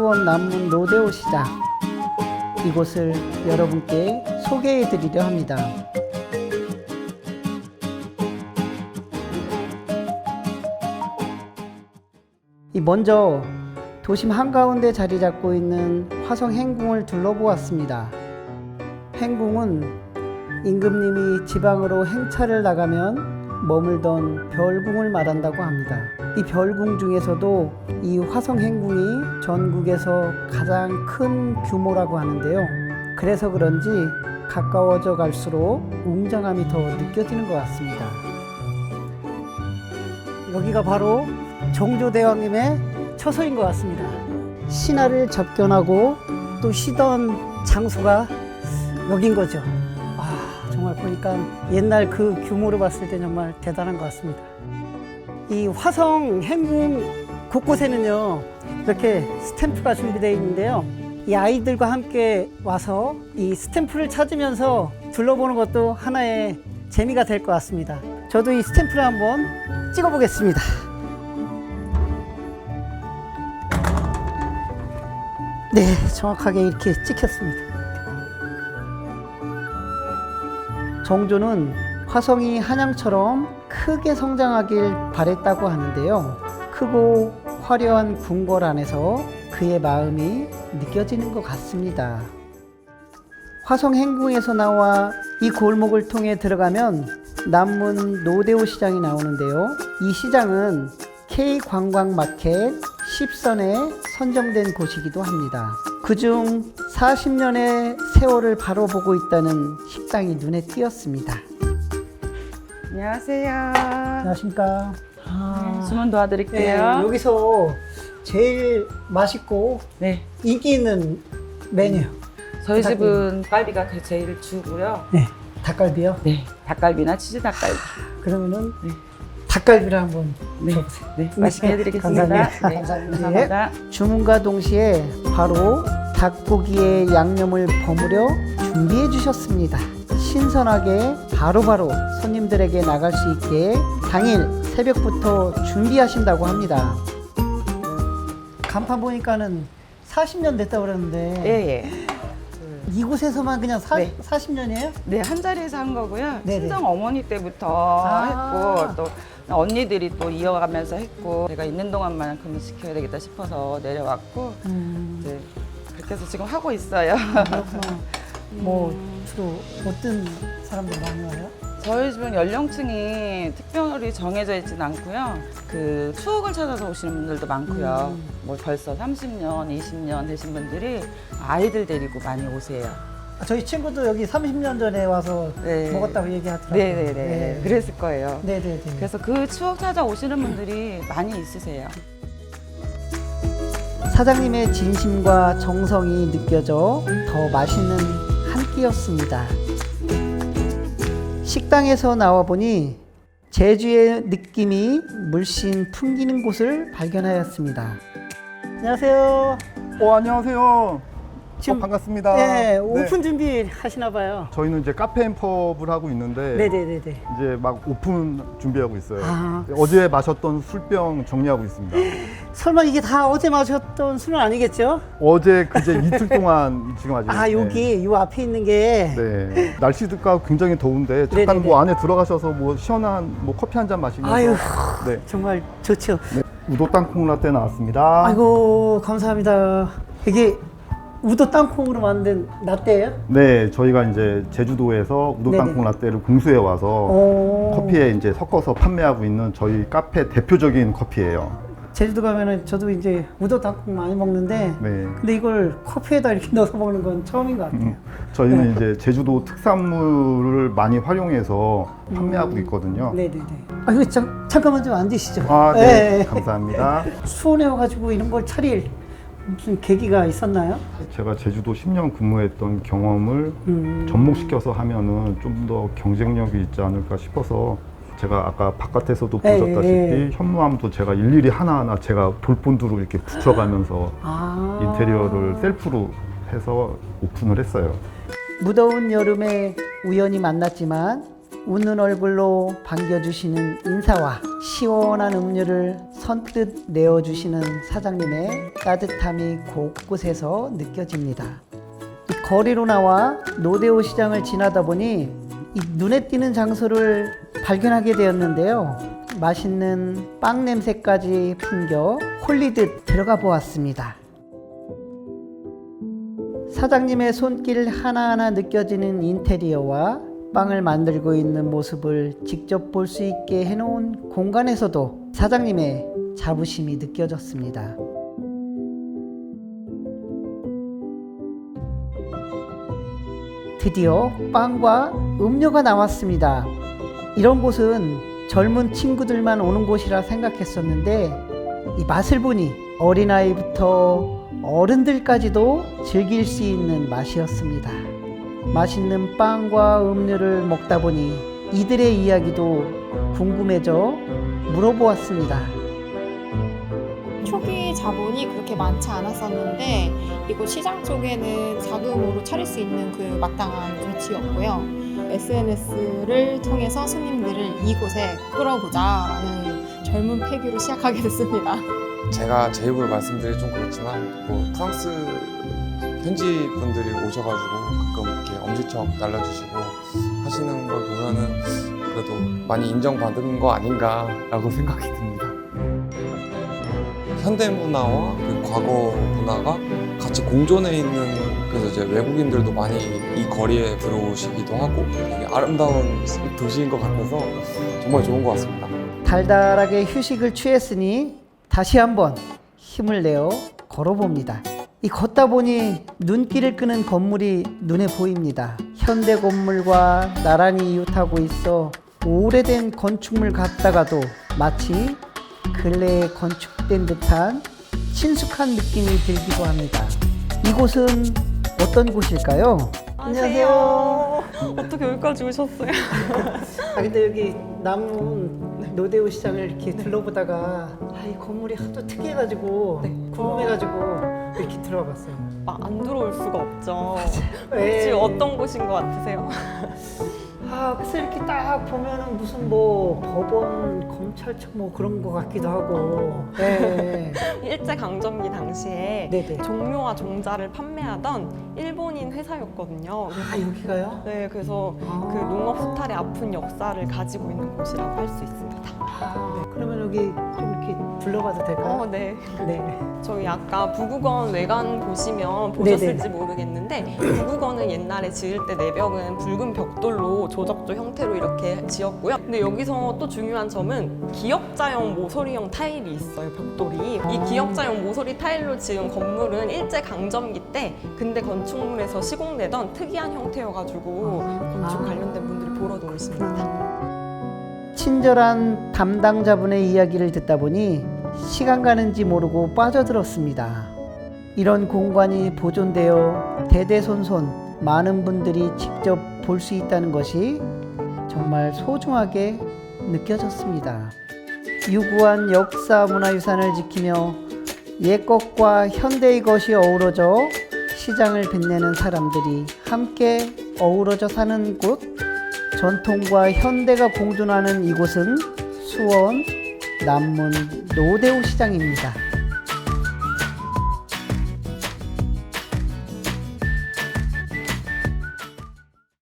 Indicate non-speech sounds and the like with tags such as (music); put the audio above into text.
수원 남문 로데오 시장 이곳을 여러분께 소개해 드리려 합니다. 이 먼저 도심 한가운데 자리 잡고 있는 화성 행궁을 둘러보았습니다. 행궁은 임금님이 지방으로 행차를 나가면 머물던 별궁을 말한다고 합니다. 이 별궁 중에서도 이 화성 행궁이 전국에서 가장 큰 규모라고 하는데요. 그래서 그런지 가까워져 갈수록 웅장함이 더 느껴지는 것 같습니다. 여기가 바로 종조대왕님의 처소인 것 같습니다. 신하를 접견하고 또 쉬던 장소가 여긴 거죠. 아, 정말 보니까 옛날 그 규모로 봤을 때 정말 대단한 것 같습니다. 이 화성 행궁 곳곳에는요, 이렇게 스탬프가 준비되어 있는데요. 이 아이들과 함께 와서 이 스탬프를 찾으면서 둘러보는 것도 하나의 재미가 될 것 같습니다. 저도 이 스탬프를 한번 찍어 보겠습니다. 네, 정확하게 이렇게 찍혔습니다. 정조는 화성이 한양처럼 크게 성장하길 바랬다고 하는데요. 크고 화려한 궁궐 안에서 그의 마음이 느껴지는 것 같습니다. 화성 행궁에서 나와 이 골목을 통해 들어가면 남문 노대오 시장이 나오는데요. 이 시장은 K 관광 마켓 10선에 선정된 곳이기도 합니다. 그중 40년의 세월을 바로 보고 있다는 식당이 눈에 띄었습니다. 안녕하세요. 안녕하십니까. 아, 주문 네, 도와드릴게요. 여기서 제일 맛있고 네. 인기 있는 메뉴. 저희 부탁드립니다. 집은 갈비가 그 제일 주고요. 네, 닭갈비요. 네. 닭갈비나 치즈 닭갈비. 그러면은 네. 닭갈비를 한번 네. 줘보세요. 네. 맛있게 해드리겠습니다. 감사합니다. 네. 감사합니다. 감사합니다. 주문과 동시에 바로 닭고기에 양념을 버무려 준비해 주셨습니다. 신선하게 바로 바로 손님들에게 나갈 수 있게 당일 새벽부터 준비하신다고 합니다. 간판 보니까는 40년 됐다고 그러는데 예, 예. 이곳에서만 그냥 사, 네. 40년이에요? 네, 한 자리에서 한 거고요. 네네. 친정 어머니 때부터 아. 했고, 또 언니들이 또 이어가면서 했고, 제가 있는 동안만큼은 지켜야 되겠다 싶어서 내려왔고, 음, 이제 그렇게 해서 지금 하고 있어요. 그렇구나. (laughs) 뭐 주로 어떤 사람들 많이 와요? 저희 집은 연령층이 특별히 정해져 있지는 않고요. 그 추억을 찾아서 오시는 분들도 많고요. 음. 뭐 벌써 30년, 20년 되신 분들이 아이들 데리고 많이 오세요. 아, 저희 친구도 여기 30년 전에 와서 네. 먹었다고 얘기하더라고요. 네네네. 네. 그랬을 거예요. 네 네네. 그래서 그 추억 찾아 오시는 분들이 많이 있으세요. 사장님의 진심과 정성이 느껴져 더 맛있는 한 끼였습니다. 식당에서 나와 보니 제주의 느낌이 물씬 풍기는 곳을 발견하였습니다. 안녕하세요. 어 안녕하세요. 지금- 어, 반갑습니다. 네, 오픈 준비 하시나 봐요. 저희는 이제 카페 앤 펍을 하고 있는데 네네네네. 이제 막 오픈 준비하고 있어요. 아. 어제 마셨던 술병 정리하고 있습니다. 설마 이게 다 어제 마셨던 술은 아니겠죠? 어제 그제 이틀 동안 지금 아직 (laughs) 아 여기 요 앞에 있는 게 네. 네. 날씨가 굉장히 더운데 잠깐 네네네. 뭐 안에 들어가셔서 뭐 시원한 뭐 커피 한 잔 마시면서 아유. 네. 정말 좋죠. 네. 우도 땅콩 라떼 나왔습니다. 아이고 감사합니다. 이게 우도 땅콩으로 만든 라떼예요? 네, 저희가 이제 제주도에서 우도 네네. 땅콩 라떼를 공수해 와서 오. 커피에 이제 섞어서 판매하고 있는 저희 카페 대표적인 커피예요. 제주도 가면은 저도 이제 우도 땅콩 많이 먹는데 네. 근데 이걸 커피에다 이렇게 (laughs) 넣어서 먹는 건 처음인 것 같아요. 음, 저희는 이제 제주도 특산물을 많이 활용해서 판매하고 있거든요. 네네네. 아 이거 잠, 잠깐만 좀 앉으시죠. 아, 네. 예, 예. 감사합니다. (laughs) 수원에 와가지고 이런 걸 차릴 무슨 계기가 있었나요? 제가 제주도 10년 근무했던 경험을 음. 접목시켜서 하면은 좀 더 경쟁력이 있지 않을까 싶어서 제가 아까 바깥에서도 예, 보셨다시피 예. 현무암도 제가 일일이 하나하나 제가 돌본드로 이렇게 붙여가면서 아. 인테리어를 셀프로 해서 오픈을 했어요. 무더운 여름에 우연히 만났지만 웃는 얼굴로 반겨주시는 인사와 시원한 음료를 선뜻 내어주시는 사장님의 따뜻함이 곳곳에서 느껴집니다. 이 거리로 나와 노대오 시장을 지나다 보니 이 눈에 띄는 장소를 발견하게 되었는데요. 맛있는 빵 냄새까지 풍겨 홀리듯 들어가 보았습니다. 사장님의 손길 하나하나 느껴지는 인테리어와 빵을 만들고 있는 모습을 직접 볼 수 있게 해놓은 공간에서도 사장님의 자부심이 느껴졌습니다. 드디어 빵과 음료가 나왔습니다. 이런 곳은 젊은 친구들만 오는 곳이라 생각했었는데 이 맛을 보니 어린아이부터 어른들까지도 즐길 수 있는 맛이었습니다. 맛있는 빵과 음료를 먹다 보니 이들의 이야기도 궁금해져 물어보았습니다. 초기 자본이 그렇게 많지 않았었는데 이곳 시장 쪽에는 자금으로 차릴 수 있는 그 마땅한 위치였고요. SNS를 통해서 손님들을 이곳에 끌어보자라는 젊은 패기로 시작하게 됐습니다. 제가 제 입으로 말씀드리기 좀 그렇지만 뭐 프랑스 현지 분들이 오셔가지고 가끔 이렇게 엄지척 날려주시고 하시는 걸 보면은 그래도 많이 인정받은 거 아닌가라고 (laughs) 생각이 듭니다. 현대 문화와 그 과거 문화가 같이 공존해 있는 그래서 이제 외국인들도 많이 이 거리에 들어오시기도 하고 되게 아름다운 도시인 것 같아서 정말 좋은 것 같습니다. 달달하게 휴식을 취했으니 다시 한번 힘을 내어 걸어봅니다. 이 걷다 보니 눈길을 끄는 건물이 눈에 보입니다. 현대 건물과 나란히 이웃하고 있어 오래된 건축물 같다가도 마치 근래에 건축된 듯한 친숙한 느낌이 들기도 합니다. 이곳은 어떤 곳일까요? 안녕하세요. 어떻게 여기까지 오셨어요? 아 근데 여기 남문 노대우 시장을 이렇게 둘러보다가 아, 이 건물이 하도 특이해가지고 궁금해가지고 이렇게 들어봤어요. 아, 안 들어올 수가 없죠. 왜? 혹시 어떤 곳인 것 같으세요? 아 그래서 이렇게 딱 보면은 무슨 뭐 법원, 검찰청 뭐 그런 거 같기도 하고. 네. (laughs) 일제 강점기 당시에 네네. 종묘와 종자를 판매하던 일본인 회사였거든요. 아 여기가요? 네, 그래서 아. 그 농업 수탈의 아픈 역사를 가지고 있는 곳이라고 할 수 있습니다. 아, 네. 그러면 여기 좀 이렇게 둘러봐도 될까요? 어, 네. 네. 저희 아까 부국원 외관 보시면 보셨을지 모르겠는데 부국원은 옛날에 지을 때 내벽은 붉은 벽돌로 조적조 형태로 이렇게 지었고요. 근데 여기서 또 중요한 점은 기역자형 모서리형 타일이 있어요, 벽돌이. 이 기역자형 모서리 타일로 지은 건물은 일제 강점기 때 근대 건축물에서 시공되던 특이한 형태여가지고 건축 아. 관련된 분들이 보러 놓으십니다. 친절한 담당자분의 이야기를 듣다 보니 시간 가는지 모르고 빠져들었습니다. 이런 공간이 보존되어 대대손손 많은 분들이 직접 볼 수 있다는 것이 정말 소중하게 느껴졌습니다. 유구한 역사 문화유산을 지키며 옛것과 현대의 것이 어우러져 시장을 빛내는 사람들이 함께 어우러져 사는 곳 전통과 현대가 공존하는 이곳은 수원 남문 노대우 시장입니다.